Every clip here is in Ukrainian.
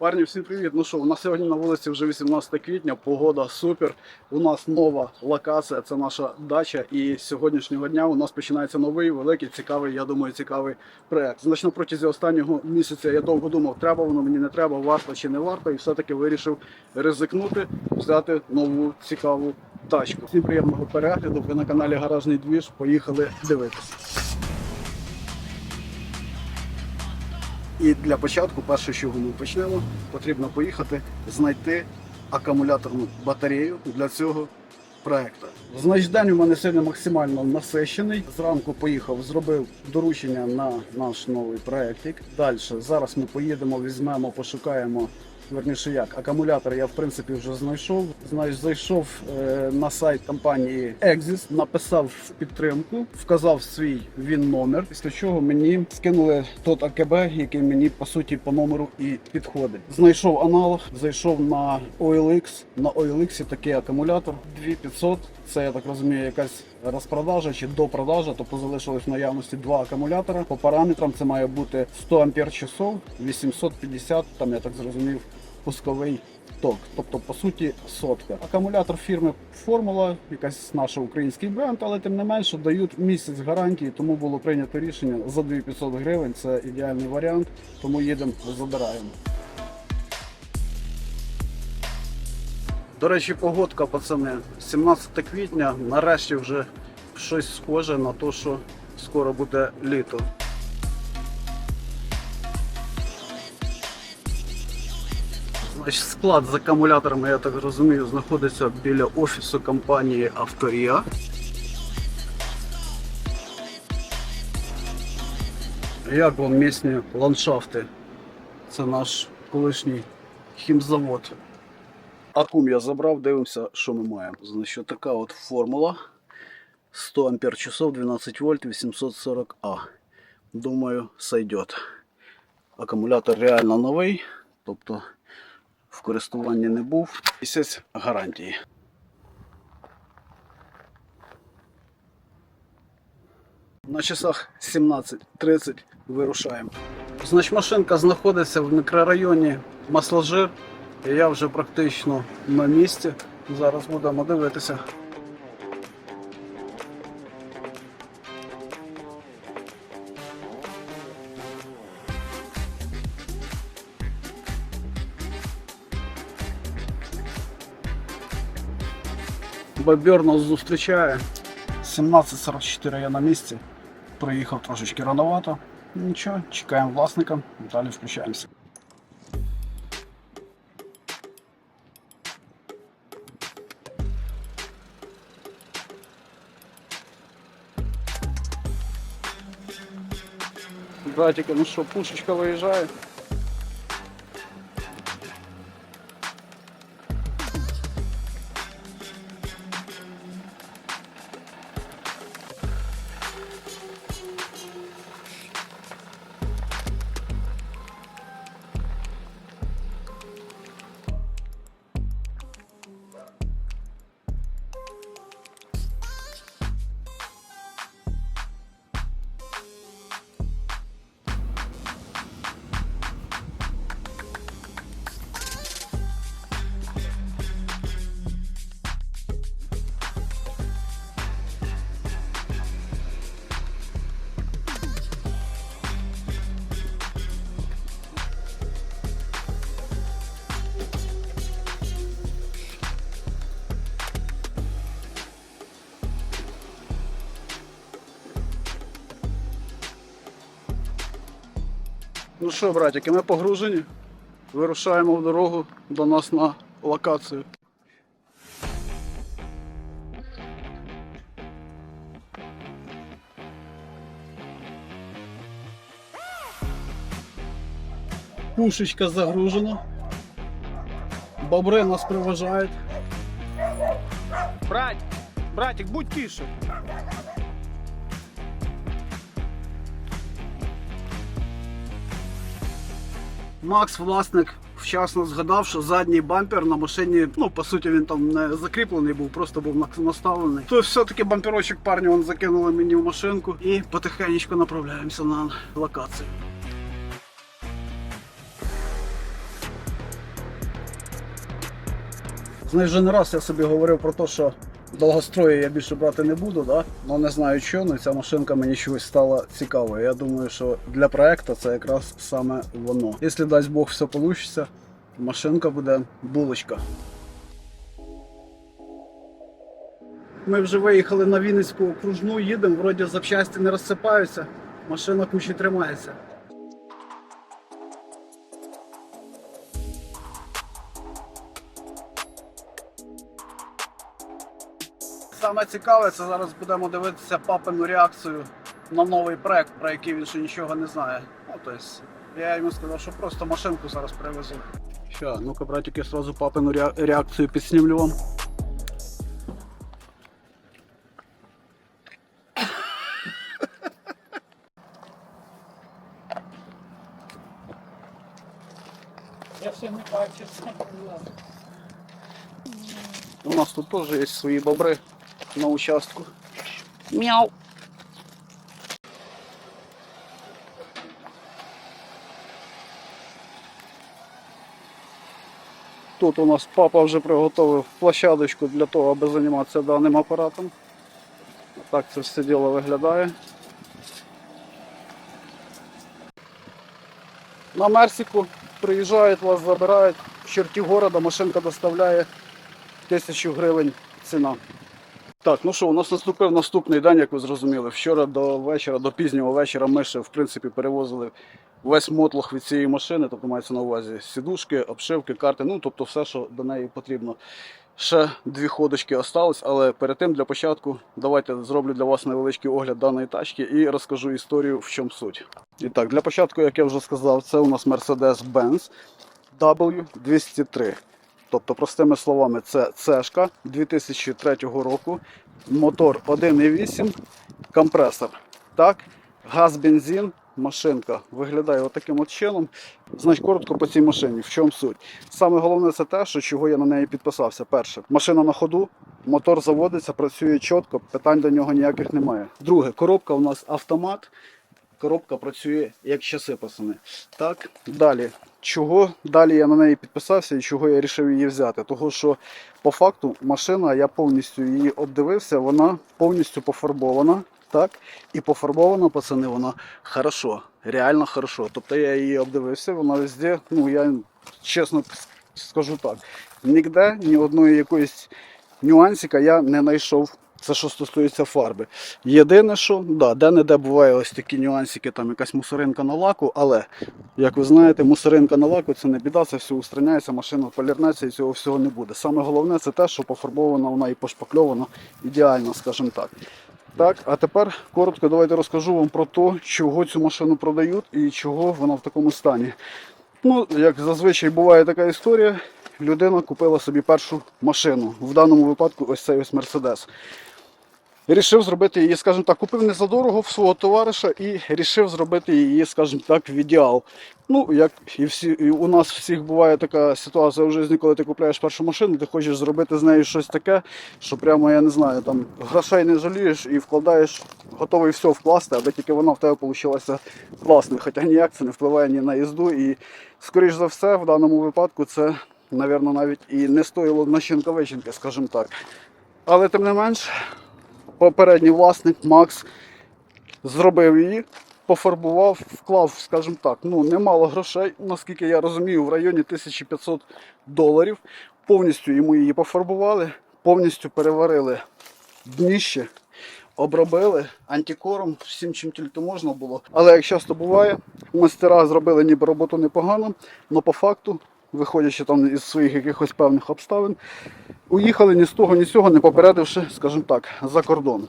Парні, всім привіт! Ну що, у нас сьогодні на вулиці вже 18 квітня, погода супер. У нас нова локація, це наша дача. І з сьогоднішнього дня у нас починається новий, великий, цікавий, я думаю, цікавий проект. Значить, на протязі останнього місяця я довго думав, треба воно мені не треба, варто чи не варто, і все-таки вирішив ризикнути, взяти нову цікаву тачку. Всім приємного перегляду. Ви на каналі Гаражний Двіж. Поїхали дивитися. І для початку, перше, що ми почнемо, потрібно поїхати знайти акумуляторну батарею для цього проекту. Значить, день у мене сьогодні максимально насичений. Зранку поїхав, зробив доручення на наш новий проект. Далі зараз ми поїдемо, візьмемо, пошукаємо. Верніше як, акумулятор я в принципі вже знайшов. Знаєш, зайшов е, на сайт компанії Exis, написав в підтримку, вказав свій він номер. Після чого мені скинули тот АКБ, який мені по суті по номеру і підходить. Знайшов аналог, зайшов на OLX. На OLX такий акумулятор 2500. Це я так розумію, якась розпродажа чи допродажа, тобто залишилось в наявності два акумулятора. По параметрам це має бути 100 ампер часов, 850, там я так зрозумів, пусковий ток. Тобто, по суті, сотка. Акумулятор фірми Формула, якась наш український бренд, але тим не менше дають місяць гарантії, тому було прийнято рішення за 2500 гривень. Це ідеальний варіант, тому їдемо, забираємо. До речі, погодка, пацани, 17 квітня, нарешті вже щось схоже на те, що скоро буде літо. Значить, склад з акумуляторами, я так розумію, знаходиться біля офісу компанії Авторія. Як вам місні ландшафти? Це наш колишній хімзавод. Акум я забрав, дивимося, що ми маємо. Значить, така от формула. 100 ампер часов, 12 вольт, 840А. Думаю, сойдет. Акумулятор реально новий, тобто в користуванні не був. Місяць гарантії. На часах 17.30 вирушаємо. Значить, машинка знаходиться в мікрорайоні Масложир. Я вже практично на місці. Зараз будемо дивитися. Бобер нас зустрічає. 17.44 я на місці. Приїхав трошечки рановато. Нічого, чекаємо власника, далі включаємося. Братики, ну що, пушечка виїжджає. Ну що, братики, ми погружені. Вирушаємо в дорогу до нас на локацію. Пушечка загружена. Бобри нас проважають. Брать, братик, будь тише. Макс, власник, вчасно згадав, що задній бампер на машині, ну по суті, він там не закріплений, був просто був наставлений. То все-таки бамперочок парню він закинули мені в машинку і потихеньку направляємося на локацію. Знаєш, вже не раз я собі говорив про те, що довгострої я більше брати не буду, да? але не знаю що, але ця машинка мені чогось стала цікавою. Я думаю, що для проекту це якраз саме воно. Якщо дасть Бог все вийде, машинка буде булочка. Ми вже виїхали на Вінницьку окружну, їдемо, вроді запчасті не розсипаються, машина кучі тримається. Саме цікаве, це зараз будемо дивитися папину реакцію на новий проект, про який він ще нічого не знає. Ну, тобто, я йому сказав, що просто машинку зараз привезу. Що, ну-ка, братики, сразу папину реакцію підснімлю вам. Я ще не бачу. У нас тут теж є свої бобри на участку. Мяу. Тут у нас папа вже приготував площадочку для того, аби займатися даним апаратом. Так це все діло виглядає. На Мерсіку приїжджають, вас забирають в черті города, машинка доставляє тисячу гривень ціна. Так, ну що, у нас наступив наступний день, як ви зрозуміли. Вчора до вечора, до пізнього вечора ми ще в принципі перевозили весь мотлох від цієї машини, тобто мається на увазі сідушки, обшивки, карти, ну тобто все, що до неї потрібно. Ще дві ходочки остались, але перед тим для початку давайте зроблю для вас невеличкий огляд даної тачки і розкажу історію, в чому суть. І так, для початку, як я вже сказав, це у нас Mercedes-Benz W203. Тобто, простими словами, це цешка 2003 року, мотор 1,8, компресор. Так, газ, бензин, машинка виглядає отаким от чином. Значить, коротко по цій машині. В чому суть? Саме головне це те, що чого я на неї підписався. Перше, машина на ходу, мотор заводиться, працює чітко, питань до нього ніяких немає. Друге, коробка у нас автомат. Коробка працює як часи, пацани. Так, далі. Чого далі я на неї підписався і чого я вирішив її взяти? Того, що по факту машина, я повністю її обдивився, вона повністю пофарбована. Так, і пофарбована, пацани, вона хорошо, реально хорошо. Тобто я її обдивився, вона везде, ну я чесно скажу так, ніде ні одної якоїсь нюансика я не знайшов. Це що стосується фарби. Єдине, що да, де-не-де буває ось такі нюансики, там якась мусоринка на лаку, але, як ви знаєте, мусоринка на лаку це не біда, це все устраняється, машина полірнеться і цього всього не буде. Саме головне це те, що пофарбована вона і пошпакльована ідеально, скажімо так. Так, а тепер коротко давайте розкажу вам про те, чого цю машину продають і чого вона в такому стані. Ну, як зазвичай буває така історія, людина купила собі першу машину. В даному випадку ось цей ось Мерседес. Рішив зробити її, скажімо так, купив не задорого в свого товариша і рішив зробити її, скажімо так, в ідеал. Ну, як і всі, і у нас всіх буває така ситуація в житті, коли ти купляєш першу машину, ти хочеш зробити з нею щось таке, що прямо, я не знаю, там грошей не жалієш і вкладаєш, готовий все вкласти, аби тільки вона в тебе вийшла класною. Хоча ніяк це не впливає ні на їзду. І, скоріш за все, в даному випадку це, напевно, навіть і не стоїло на щенка-вичинки, скажімо так. Але тим не менш, попередній власник Макс зробив її, пофарбував, вклав, скажімо так, ну немало грошей, наскільки я розумію, в районі 1500 доларів. Повністю йому її пофарбували, повністю переварили дніще, обробили антикором, всім чим тільки можна було. Але як часто буває, мастера зробили ніби роботу непогано, але по факту, виходячи там із своїх якихось певних обставин, уїхали ні з того, ні з цього, не попередивши, скажімо так, за кордон.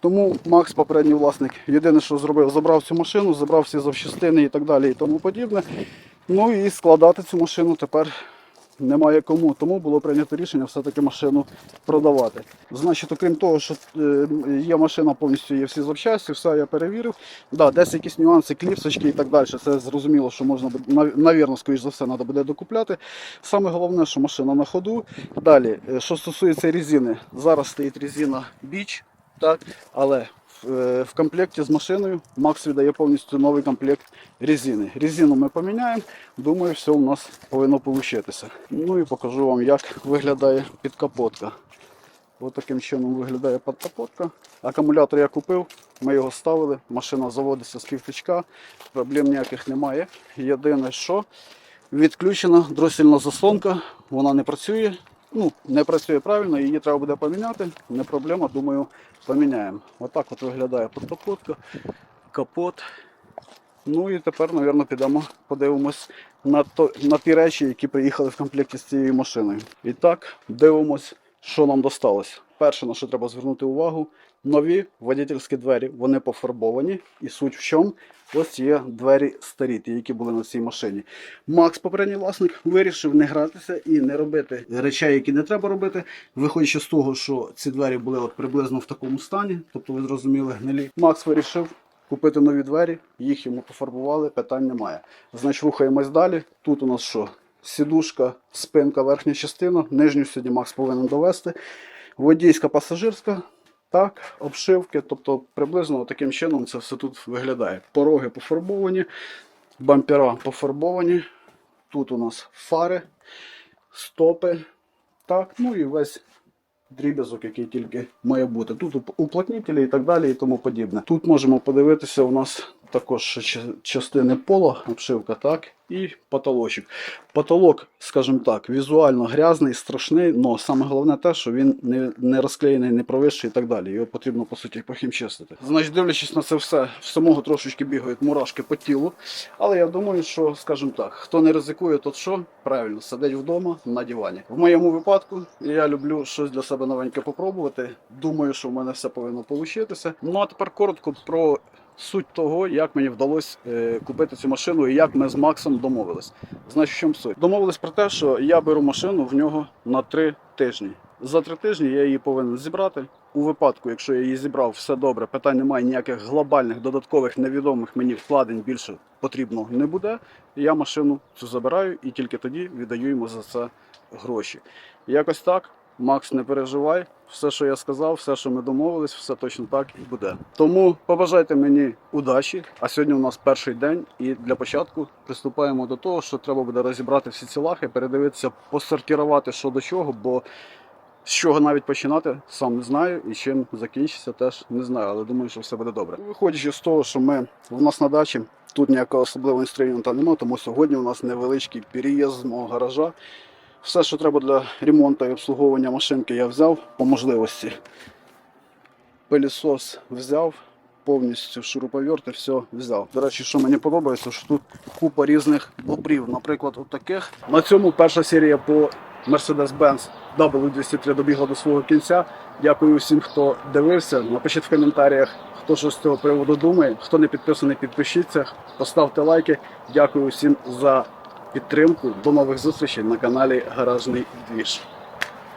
Тому Макс, попередній власник, єдине, що зробив, забрав цю машину, забрав всі завчастини і так далі і тому подібне. Ну і складати цю машину тепер немає кому. Тому було прийнято рішення все-таки машину продавати. Значить, окрім того, що е, є машина, повністю є всі запчасті, все я перевірив. Да, десь якісь нюанси, кліпсочки і так далі. Це зрозуміло, що можна навірно, скоріш за все, треба буде докупляти. Саме головне, що машина на ходу. Далі, е, що стосується резини, зараз стоїть резина біч, так, але в комплекті з машиною Макс віддає повністю новий комплект резини. Резину ми поміняємо. Думаю, все у нас повинно получитися. Ну і покажу вам, як виглядає підкапотка. Ось таким чином виглядає підкапотка. Акумулятор я купив, ми його ставили, машина заводиться з півтичка, проблем ніяких немає. Єдине, що відключена дросільна заслонка, вона не працює. Ну, не працює правильно, її треба буде поміняти. Не проблема, думаю, поміняємо. Отак от виглядає підкапотка, капот. Ну і тепер, мабуть, підемо подивимось на, то, на ті речі, які приїхали в комплекті з цією машиною. І так, дивимось, що нам досталось. Перше, на що треба звернути увагу, нові водительські двері, вони пофарбовані. І суть в чому, ось є двері старі, ті, які були на цій машині. Макс, попередній власник, вирішив не гратися і не робити речей, які не треба робити. Виходячи з того, що ці двері були от приблизно в такому стані, тобто ви зрозуміли, гнилі. Макс вирішив купити нові двері, їх йому пофарбували, питань немає. Значить, рухаємось далі. Тут у нас що? Сідушка, спинка, верхня частина. Нижню сьогодні Макс повинен довести. Водійська пасажирська. Так, обшивки, тобто приблизно таким чином це все тут виглядає. Пороги пофарбовані, бампера пофарбовані. Тут у нас фари, стопи. Так, ну і весь дріб'язок, який тільки має бути. Тут уп- уплотнителі і так далі, і тому подібне. Тут можемо подивитися, у нас також частини пола, обшивка, так, і потолочок. Потолок, скажімо так, візуально грязний, страшний, але саме головне те, що він не, не розклеєний, не провисший і так далі. Його потрібно, по суті, похімчистити. Значить, дивлячись на це все, в самого трошечки бігають мурашки по тілу. Але я думаю, що, скажімо так, хто не ризикує, тот що? Правильно, сидить вдома на дивані. В моєму випадку я люблю щось для себе новеньке попробувати. Думаю, що в мене все повинно получитися. Ну а тепер коротко про суть того, як мені вдалося е, купити цю машину і як ми з Максом домовились. Значить, в чому суть? Домовились про те, що я беру машину в нього на три тижні. За три тижні я її повинен зібрати. У випадку, якщо я її зібрав, все добре, питань немає ніяких глобальних додаткових невідомих мені вкладень більше потрібно не буде. Я машину цю забираю і тільки тоді віддаю йому за це гроші. Якось так. Макс, не переживай, все, що я сказав, все, що ми домовились, все точно так і буде. Тому побажайте мені удачі. А сьогодні у нас перший день, і для початку приступаємо до того, що треба буде розібрати всі ці лахи, передивитися, посортувати що до чого, бо з чого навіть починати, сам не знаю, і чим закінчиться, теж не знаю, але думаю, що все буде добре. Виходячи з того, що ми в нас на дачі, тут ніякого особливого інструмента немає, тому сьогодні у нас невеличкий переїзд з мого гаража. Все, що треба для ремонту і обслуговування машинки, я взяв по можливості. Пилісос взяв, повністю шуруповерти, все взяв. До речі, що мені подобається, що тут купа різних бобрів. Наприклад, от таких. На цьому перша серія по Mercedes-Benz W203 добігла до свого кінця. Дякую всім, хто дивився. Напишіть в коментарях, хто що з цього приводу думає. Хто не підписаний, підпишіться, поставте лайки. Дякую всім за підтримку. До нових зустрічей на каналі Гаражний Двіж.